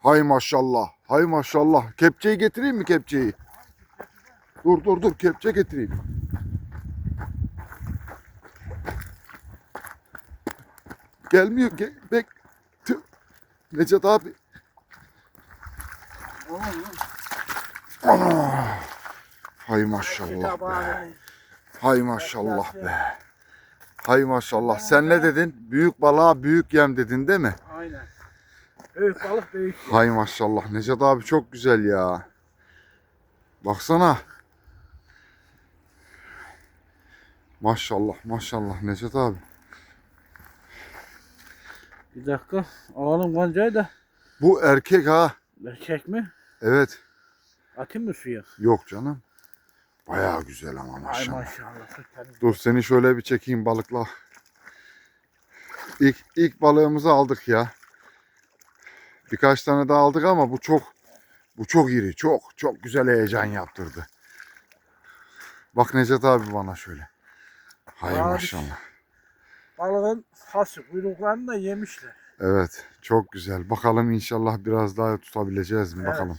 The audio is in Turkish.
Hay maşallah. Hay maşallah. Kepçeyi getireyim mi kepçeyi? Dur dur dur kepçe getireyim. Gelmiyor. Gel, bek. Tüh. Necat abi. Ana. Hay maşallah be. Hay maşallah be. Hay maşallah. Sen ne dedin? Büyük balığa büyük yem dedin değil mi? Aynen. Büyük balık büyük. Hay maşallah. Necat abi çok güzel ya. Baksana. Maşallah maşallah Necat abi. Bir dakika. Alalım goncayı da. Bu erkek ha. Erkek mi? Evet. Atayım mı suya? Yok canım. Bayağı güzel ama Ay maşallah. maşallah. çok temiz. Dur seni şöyle bir çekeyim balıkla. İlk, ilk balığımızı aldık ya. Birkaç tane daha aldık ama bu çok bu çok iri. Çok çok güzel heyecan yaptırdı. Bak Necat abi bana şöyle. Hay Abi. maşallah. Balığın hası kuyruklarını da yemişler. Evet çok güzel. Bakalım inşallah biraz daha tutabileceğiz mi Evet. bakalım.